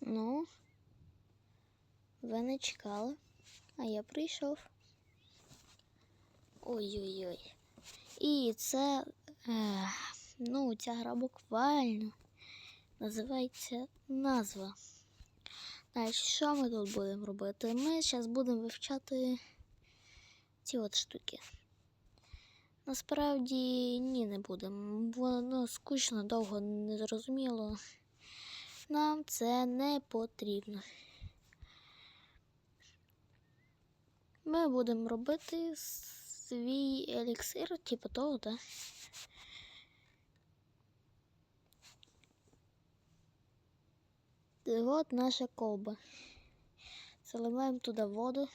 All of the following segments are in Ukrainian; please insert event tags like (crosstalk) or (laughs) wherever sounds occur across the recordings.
Ну, ви не чекали, а я прийшов. Ой-ой-ой. І це, е, ну, ця гра буквально називається назва. Значить, що ми тут будемо робити? Ми зараз будемо вивчати ці от штуки. Насправді ні, не будемо. Воно скучно, довго не зрозуміло. Нам це не потрібно. Ми будемо робити свій еліксир, типу того, так? І от наша колба. Заливаємо туди воду.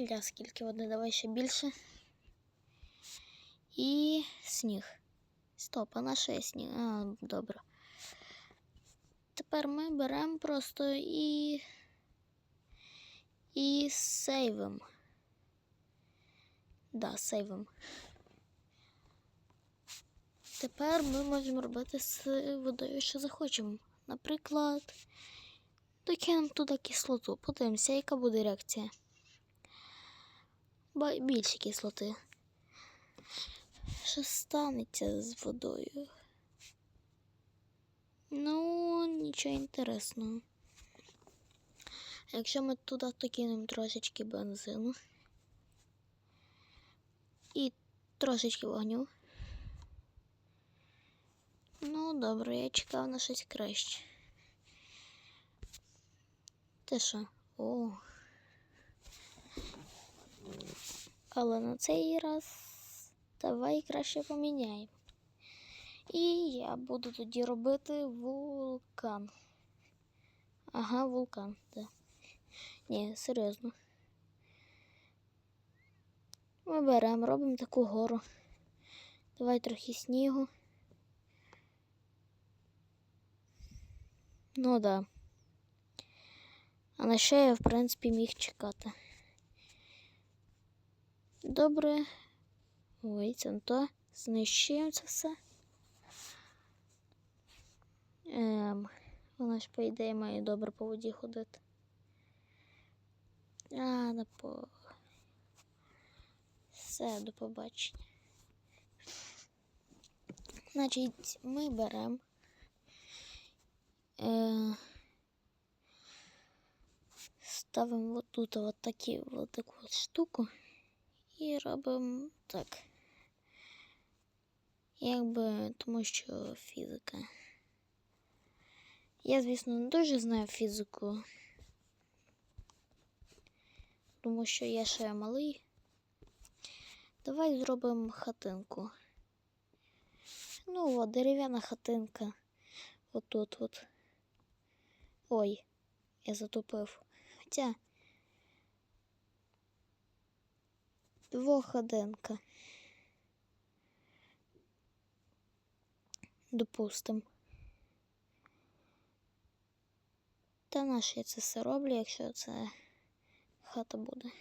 Ля, скільки води, давай ще більше. І сніг. Стоп, а на що є? А, добре. Тепер ми беремо просто і. І сейвим. Да, сейвим. Тепер ми можемо робити з водою, що захочемо. Наприклад, докинемо туди кислоту. Подивимося, яка буде реакція. Більше кислоти. Що станеться з водою? Ну, нічого інтересного. Якщо ми туди докинемо трошечки бензину і трошечки вогню. Ну, добре, я чекав на щось краще. Ти що? О. Але на цей раз давай краще поміняємо. І я буду тоді робити вулкан. Ага, вулкан, так. Ні, серйозно. Ми беремо, робимо таку гору. Давай трохи снігу. Ну да. А на що я, в принципі, міг чекати. Добре. Ой, це не то. Знищуємо це все. Ем, вона ж, по ідеї, має добре по воді ходити. А, на по. Все, до побачення. Значить, ми беремо. Е, ставимо вот тут вот такі, вот таку от штуку і робимо так. Якби тому що фізика. Я, звісно, не дуже знаю фізику, тому що я ще малий. Давай зробимо хатинку. Ну, от, дерев'яна хатинка. Отут от. Ой, я затупив. Хоча двохходинка. Допустим. Та наш я це все роблю, якщо це хата буде.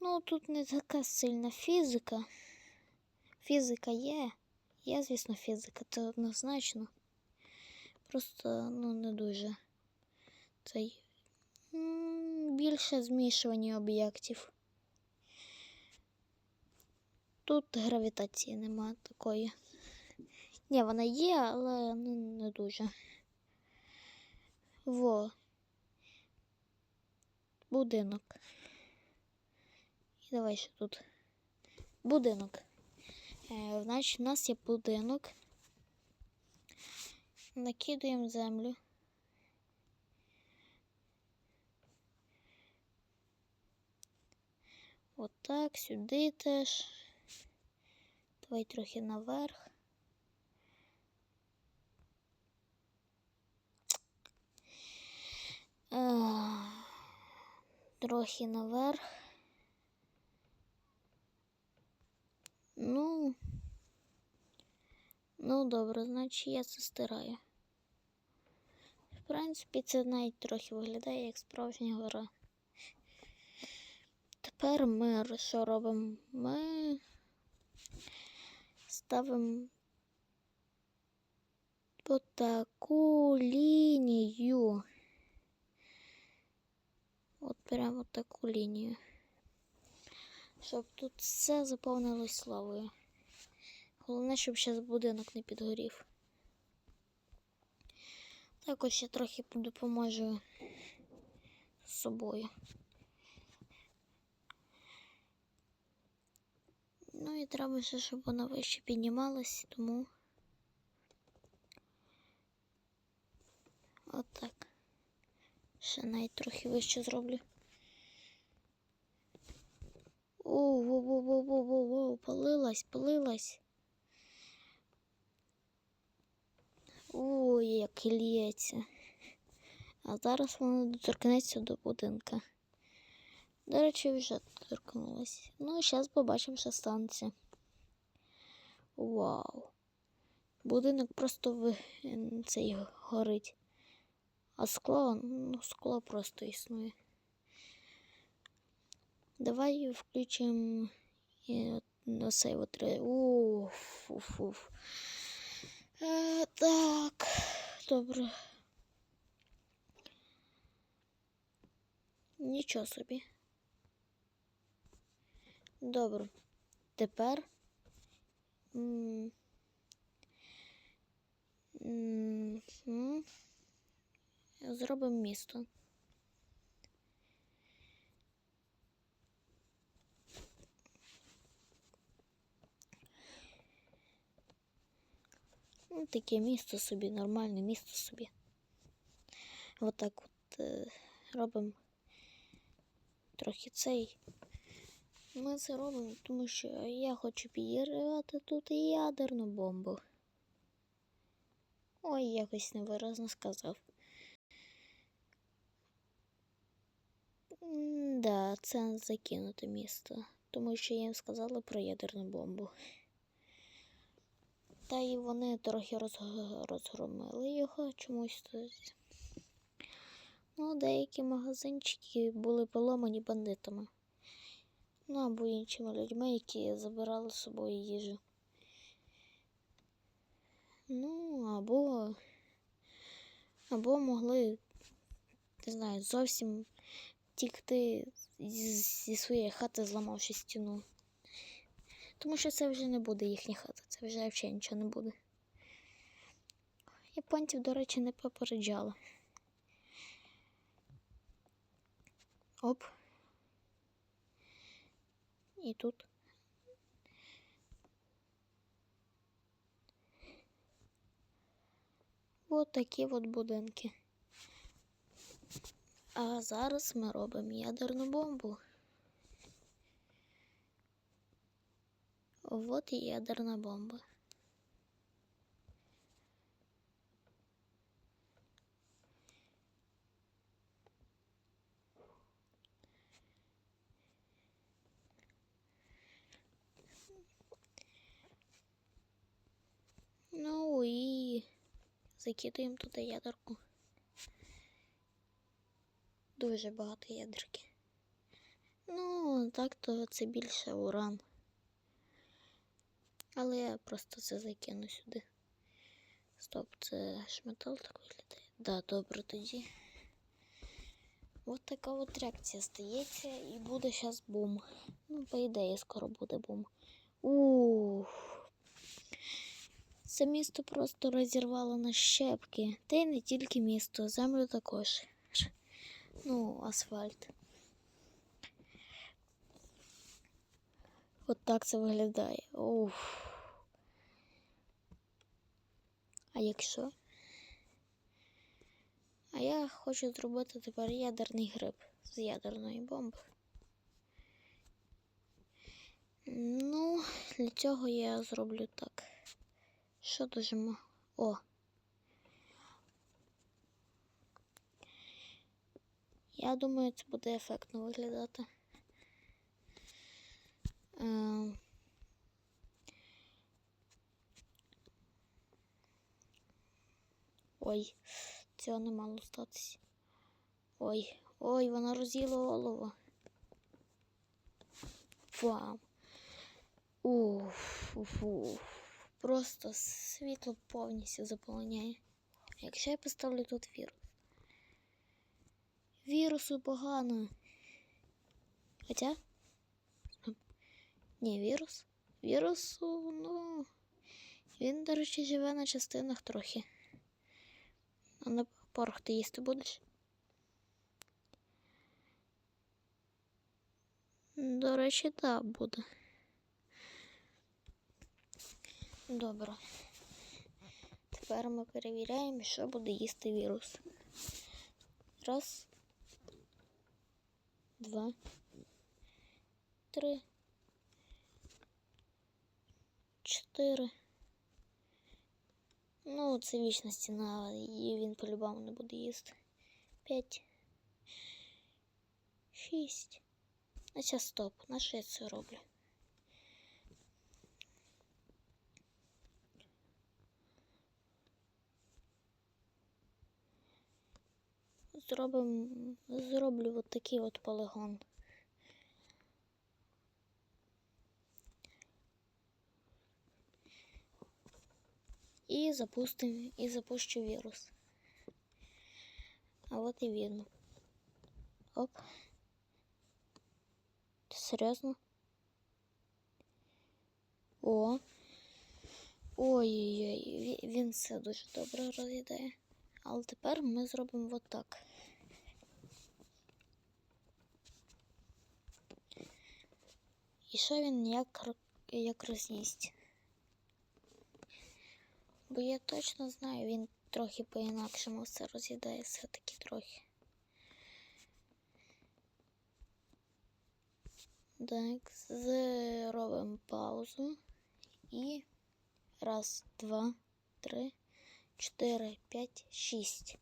Ну, тут не така сильна фізика. Фізика є. Є, звісно, фізика, це однозначно. Просто, ну, не дуже. Цей м, більше змішування об'єктів. Тут гравітації немає такої. Ні, вона є, але ну, не дуже. Во. Будинок. І давай ще тут. Будинок. Е, значить, у нас є будинок. Накидуємо землю. Отак, сюди теж. Давай трохи наверх. Е, Трохи наверх. Ну, ну добре, значить я це стираю. В принципі, це навіть трохи виглядає як справжня гора. Тепер ми що робимо? Ми ставимо таку лінію. От прямо таку лінію. Щоб тут все заповнилось лавою. Головне, щоб зараз будинок не підгорів. Також ще трохи допоможу з собою. Ну і треба ще, щоб вона вище піднімалась, тому отак. Ще навіть трохи вище зроблю. О, во, во, во, во, во, во, палилась, палилась. Ой, як лється. А зараз вона доторкнеться до будинка. До речі, вже доторкнулась. Ну, зараз побачимо, що станеться. Вау. Будинок просто м, цей горить. А скло, ну, скло просто існує. Давай включимо оцей от Уф, уф, уф. Е, так, добре. Нічого собі. Добре. Тепер. м, м, Зробимо місто. Ну, таке місто собі, нормальне місто собі. Отак от е, робимо трохи цей. Ми це робимо, тому що я хочу підірвати тут ядерну бомбу. Ой, якось невиразно сказав. Да, це закинуте місто, тому що їм сказали про ядерну бомбу. Та й вони трохи розг- розгромили його чомусь. тут. Ну, деякі магазинчики були поломані бандитами. Ну, або іншими людьми, які забирали з собою їжу. Ну, або, або могли, не знаю, зовсім тікти зі своєї хати, зламавши стіну. Тому що це вже не буде їхня хата, це вже взагалі нічого не буде. Японців, до речі, не попереджали. Оп. І тут. От такі от будинки. А зараз ми робимо ядерну бомбу. Вот і ядерна бомба. Ну і закидуємо туди ядерку. Дуже багато ядерки. Ну, так то це більше уран. Але я просто це закину сюди. Стоп, це ж метал так виглядає. Да, добре тоді. От така от реакція стається і буде зараз бум. Ну, по ідеї, скоро буде бум. Ух. Це місто просто розірвало на щепки. Та й не тільки місто, землю також. Ну, асфальт. От так це виглядає. Уф. А якщо? А я хочу зробити тепер ядерний гриб з ядерної бомби. Ну, для цього я зроблю так. Що дуже ма- О. Я думаю, це буде ефектно виглядати. Ем. Ой, цього не мало статися. Ой, ой, вона роз'їла голову. Вау. Уф, уф, уф. Просто світло повністю заполоняє. Якщо я поставлю тут вірус. Вірусу погано. Хоча. Ні, вірус. Вірусу, ну. Він, до речі, живе на частинах трохи. А на порох ти їсти будеш? До речі, так буде. Добре. Тепер ми перевіряємо, що буде їсти вірус. Раз. Два. Три. Чотири. Ну, це вічна стіна, і він по-любому не буде їсти. П'ять. Шість. Значить, стоп. На що я це роблю? Зробим, зроблю от такий от полигон. І запустим, і запущу вірус. А от і видно. Оп. Ти серйозно? О. Ой-ой-ой, він все дуже добре розглядає. Але тепер ми зробимо отак. І що він як, як роз'їсть? Бо я точно знаю, він трохи по-інакшому все роз'їдає, все-таки трохи. Так, зробимо паузу. І раз, два, три, чотири, п'ять, шість.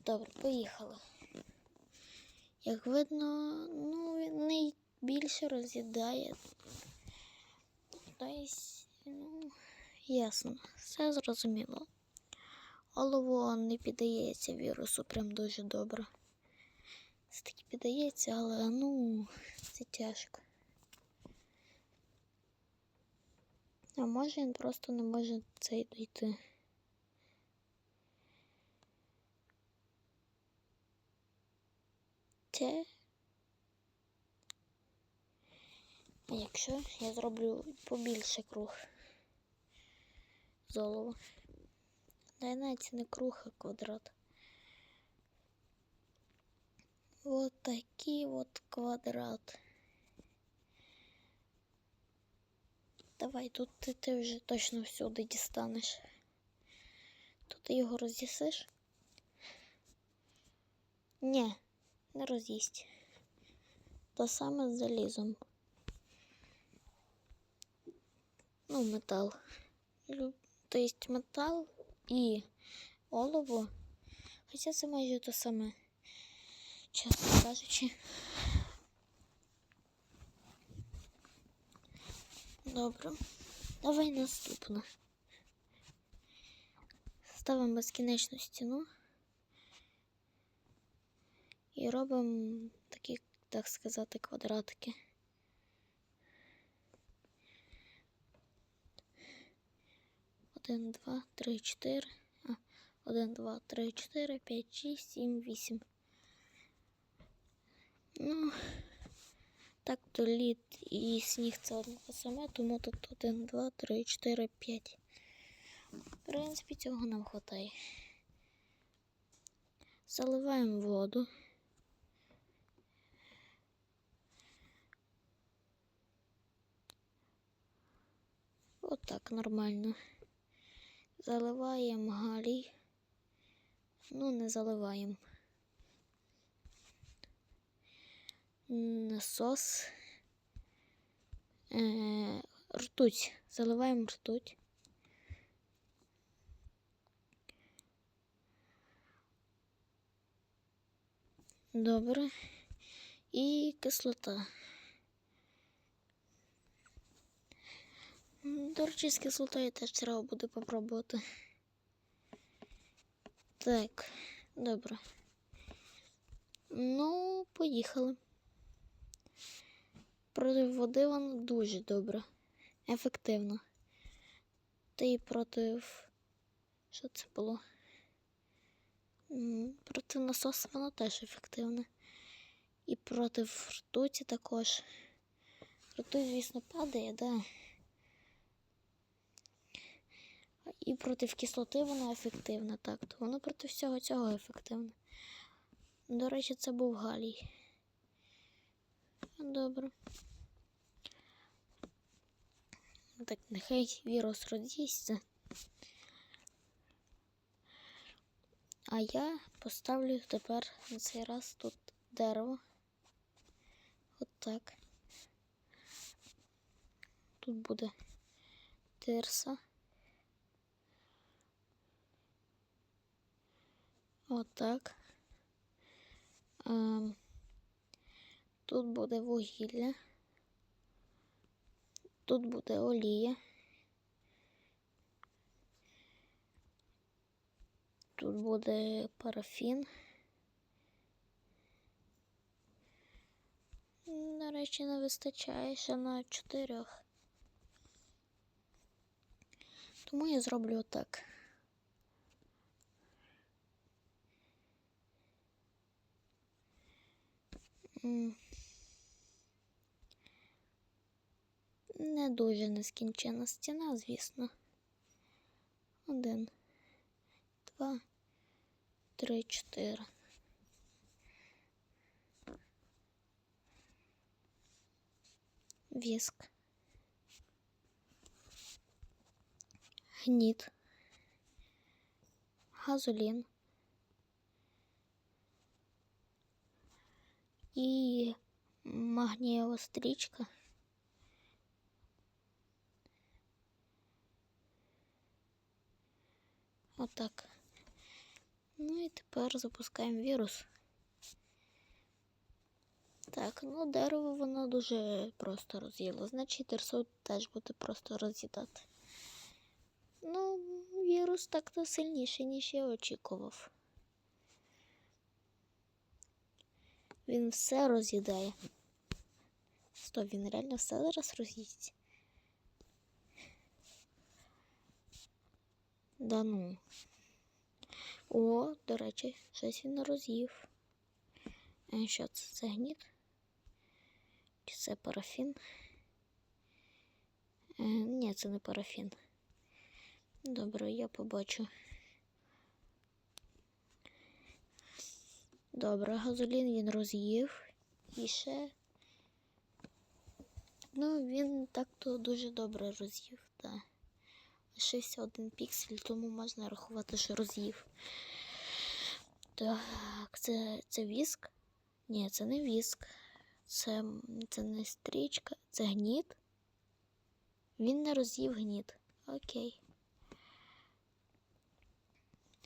Добре, поїхали. Як видно, ну, він найбільше роз'їдає. Тобто, ну, ясно, все зрозуміло. Олово не піддається вірусу прям дуже добре. Все-таки піддається, але ну, це тяжко. А може він просто не може цей дійти. Це. А якщо я зроблю побільше круг золова. Дай навіть не круг, а квадрат. Вот такий вот квадрат. Давай, тут ти, ти вже точно всюди дістанеш. Тут ти його роз'їсиш? Ні, не роз'їсть. То саме з залізом. Ну, метал. Есть метал і олово. Хоча це майже те саме, чесно кажучи. Добре. Давай наступне. Ставимо безкінечну стіну і робимо такі, так сказати, квадратики. Один, два, три, чотири. А, один, два, три, чотири, п'ять, шість, сім, вісім. Ну, так то лід і сніг це одне саме, тому тут один, два, три, чотири, п'ять. В принципі, цього нам вистачає. Заливаємо воду. Отак нормально. Заливаємо галій. Ну, не заливаємо. Насос. Е, ртуть. Заливаємо ртуть. Добре. І кислота. До речі, з теж треба буде попробувати. Так, добре. Ну, поїхали. Проти води воно дуже добре. Ефективно. Та і проти. Що це було? Проти насосу воно теж ефективне. І проти ртуті також. Ртуть, звісно, падає, да. І проти кислоти воно ефективне, так. То воно проти всього цього ефективне. До речі, це був Галій. Добре. Так, нехай вірус роз'їсться. А я поставлю тепер на цей раз тут дерево. От так. Тут буде тирса. Отак. Ем, тут буде вугілля. Тут буде олія. Тут буде парафін. До речі, не вистачає ще на чотирьох. Тому я зроблю так. Не дуже нескінчена стіна, звісно. Один, два, три, чотири. Віск. Гніт. Газолін. І магнієва стрічка. Отак. Ну і тепер запускаємо вірус. Так, ну дерево воно дуже просто роз'їло. Значить, терсо теж буде просто роз'їдати. Ну, вірус так-то сильніший, ніж я очікував. Він все роз'їдає. Стоп, він реально все зараз роз'їсть. Да ну. О, до речі, щось він роз'їв. Що це? Це гніт? Чи це парафін? Е, ні, це не парафін. Добре, я побачу. Добре, газолін він роз'їв. І ще. Ну, він так-то дуже добре роз'їв, так. Лишився один піксель, тому можна рахувати, що роз'їв. Так, це, це віск? Ні, це не віск. Це, це не стрічка, це гніт. Він не роз'їв гніт. Окей.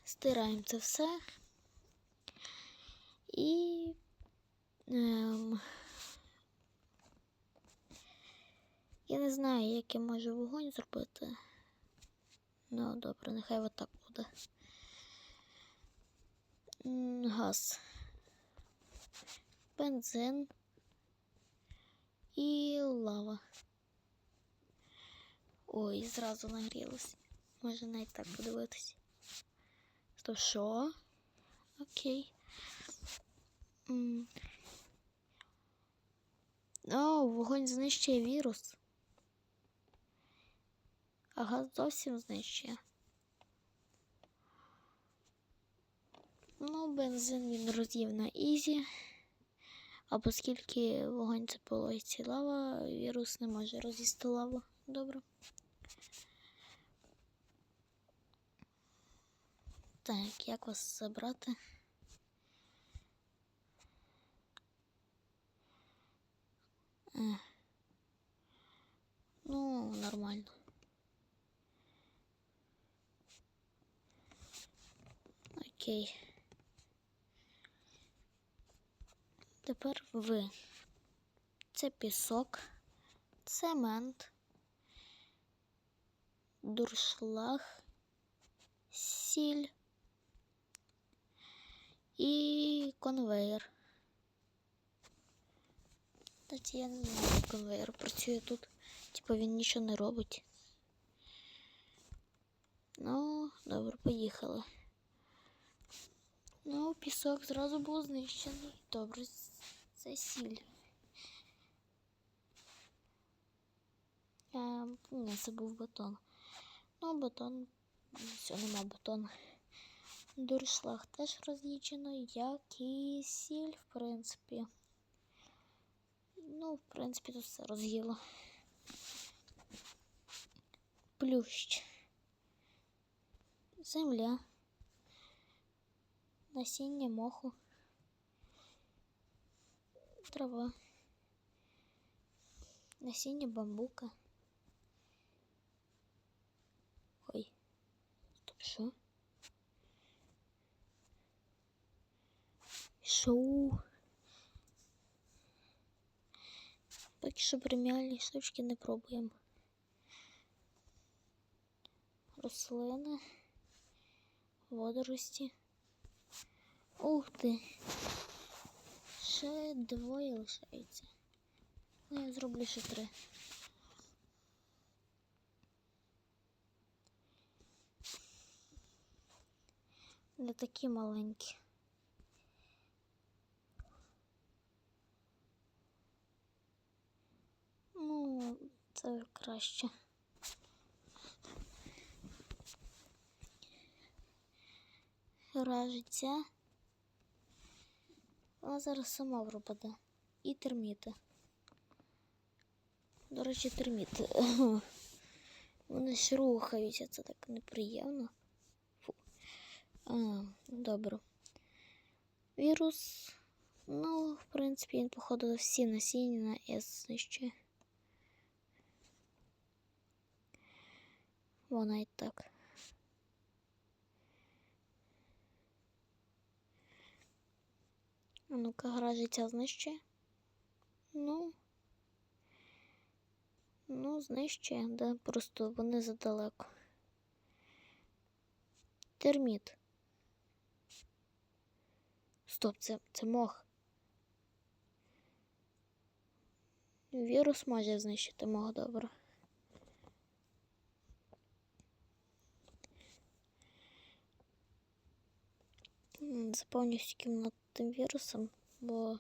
Стираємо це все. І. Ем, я не знаю, як я можу вогонь зробити. Ну, добре, нехай отак буде. Газ. Бензин і лава. Ой, зразу нагрілося. Може навіть так подивитись. То що? Окей. О, вогонь знищує вірус. А газ зовсім знищує. Ну, бензин він роз'їв на ізі. А оскільки вогонь це полоїться лава, вірус не може роз'їсти лаву. Добре. Так, як вас забрати? Е. Ну, нормально. Окей. Тепер ви. Це пісок, цемент, дуршлаг, сіль і конвейер. Кстати, я не знаю, як конвейер працює тут. Типа він нічого не робить. Ну, добре, поїхали. Ну, пісок зразу був знищений. Добре, це сіль. А, ні, це був бетон. Ну, бетон. Все, нема бетону. Дуршлаг теж роз'їджено, як і сіль, в принципі. Ну, в принципі, тут все роз'їло. Плющ. Земля. Насіння моху. Трава. Насіння бамбука. Ой. Стоп, що? Поки що преміальні штучки не пробуємо. Рослини, водорості. Ух ти! Ще двоє лишається. Ну, я зроблю ще три. Не такі маленькі. Ну, це краще. Гра життя. Вона зараз сама пропаде. І терміти. До речі, терміти. (laughs) Вони ж рухаються, це так неприємно. Фу. А, добре. Вірус. Ну, в принципі, він, походу, всі насіння на С знищує. Вона і так. А ну-ка, гра життя знищує. Ну. Ну, знищує, да, просто вони задалеко. Терміт. Стоп, це, це мох. Вірус може знищити мох добре. Заповнюсь кімнату тим вірусом, бо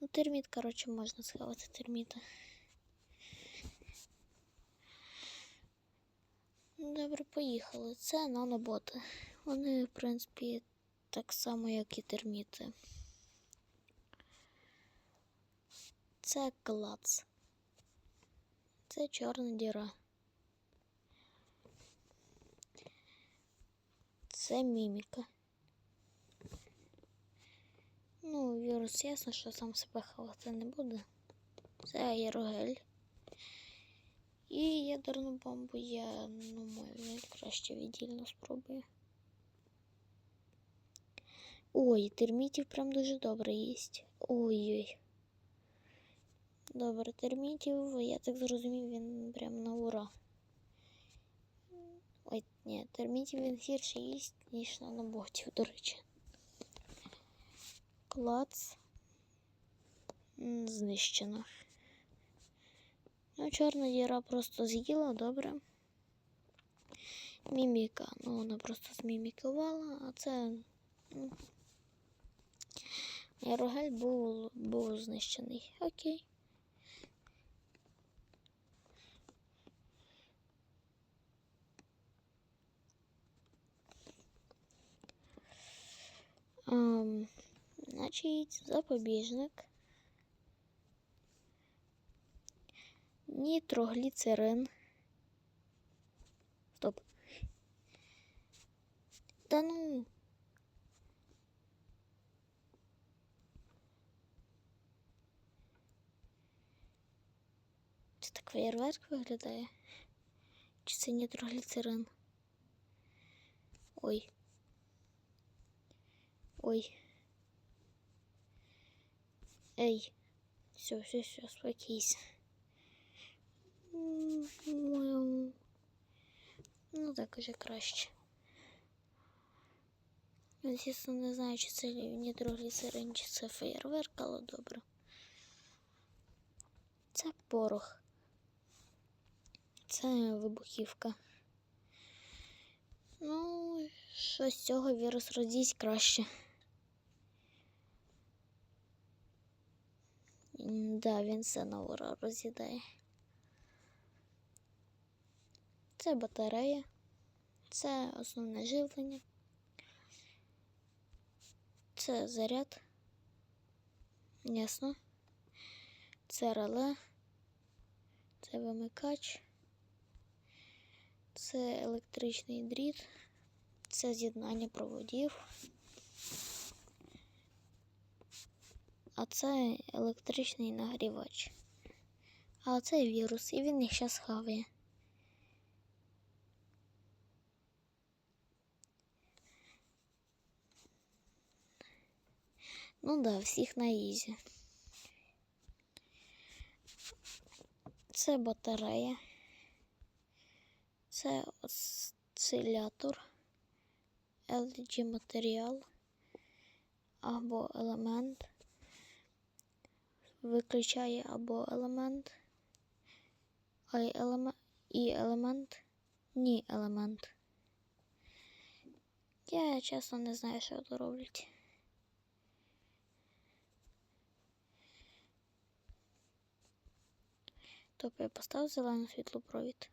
ну, терміт, коротше, можна сховати терміта. Добре, поїхали. Це наноботи. Вони, в принципі, так само, як і терміти. Це клац. Це чорна діра. Це міміка. Ну, вірус ясно, що сам себе ховати не буде. Це аерогель. І ядерну бомбу я, ну, маю краще віддільно спробую. Ой, термітів прям дуже добре їсть. Ой-ой. Добре, термітів, я так зрозумів, він прям на ура. Ой, ні, термітів він гірше їсть, ніж наноботів, до речі. Клац. Знищено. Ну, чорна діра просто з'їла, добре. Міміка. Ну, вона просто змімікувала, а це. ну, Рогель був, був знищений. Окей. Ем, значить, запобіжник. Нітрогліцерин. Стоп. Та ну. Це так феєрверк виглядає? Чи це нітрогліцерин? Ой. Ой. Ей. Все, все, все, спокійся. Ну так уже краще. Звісно, не знаю, чи це нітрогліцерин, чи це феєрверк, але добре. Це порох. Це вибухівка. Ну, що з цього вірус розійсть краще. Да, він все на ура роз'їдає. Це батарея, це основне живлення, це заряд. Ясно. Це реле, це вимикач, це електричний дріт, це з'єднання проводів. А це електричний нагрівач. А це вірус, і він їх зараз хаває. Ну да, всіх на ізі. Це батарея. Це осцилятор, LG матеріал або елемент. Виключає або елемент, а елемент і елемент, ні елемент. Я чесно не знаю, що тут роблять. Тобто я поставив зелену світлопровід.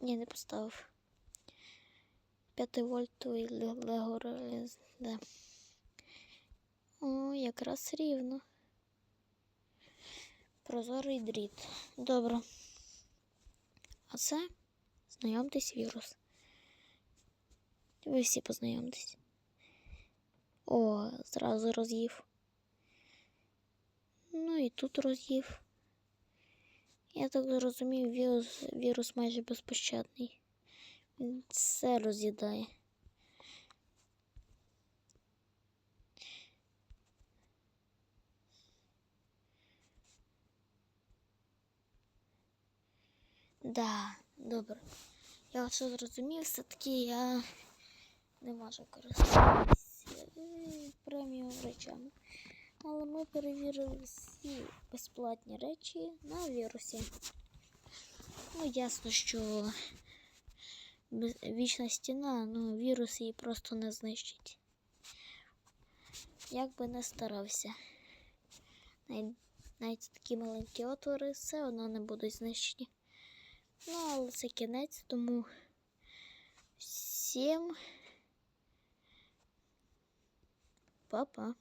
Ні, не поставив. 5 вольтовий лего реліз. Да. О, якраз рівно. Прозорий дріт. Добре. А це знайомтесь вірус. Ви всі познайомтесь. О, зразу роз'їв. Ну і тут роз'їв. Я так зрозумів, вірус, вірус майже безпощадний. Він все роз'їдає. Да, добре. Я все зрозумів, все-таки я не можу користуватися преміум речами. Але ми перевірили всі безплатні речі на вірусі. Ну, ясно, що вічна стіна, ну, вірус її просто не знищить. Як би не старався. Навіть, навіть такі маленькі отвори все одно не будуть знищені. Ну, але це кінець, тому всім па-па.